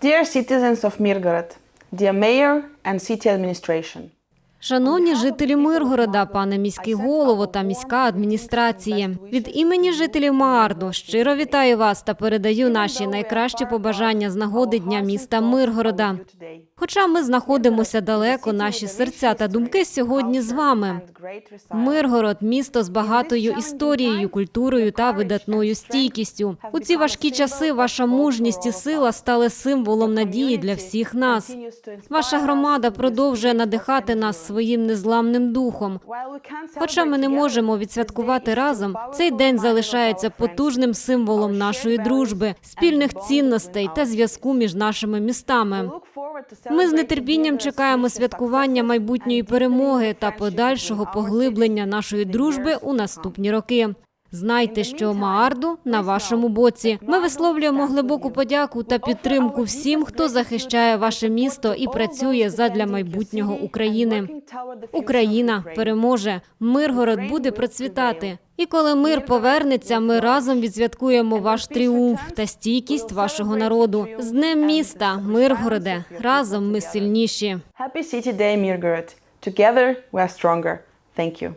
Dear citizens of Mirgorod, dear mayor and city administration, Шановні жителі Миргорода, пане міський голово та міська адміністрація, від імені жителів Маарду щиро вітаю вас та передаю наші найкращі побажання з нагоди дня міста Миргорода. Хоча ми знаходимося далеко, наші серця та думки сьогодні з вами. Миргород місто з багатою історією, культурою та видатною стійкістю. У ці важкі часи ваша мужність і сила стали символом надії для всіх нас. Ваша громада продовжує надихати нас своїм незламним духом. Хоча ми не можемо відсвяткувати разом, цей день залишається потужним символом нашої дружби, спільних цінностей та зв'язку між нашими містами. Ми з нетерпінням чекаємо святкування майбутньої перемоги та подальшого поглиблення нашої дружби у наступні роки. Знайте, що Маарду на вашому боці. Ми висловлюємо глибоку подяку та підтримку всім, хто захищає ваше місто і працює задля майбутнього України. Україна переможе, Миргород буде процвітати. І коли мир повернеться, ми разом відсвяткуємо ваш тріумф та стійкість вашого народу. З днем міста, Миргороде, разом ми сильніші. Happy City Day, Mirgorod. Together, we are stronger. Thank you.